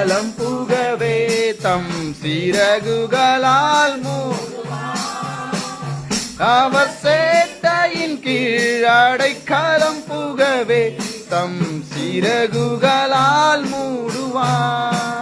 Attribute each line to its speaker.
Speaker 1: களம் புகவே தம் சிறகுகளால் அவர் சேட்டையின் கீழ் அடைக்கலம் புகவே தம் சிறகுகளால் மூடுவான்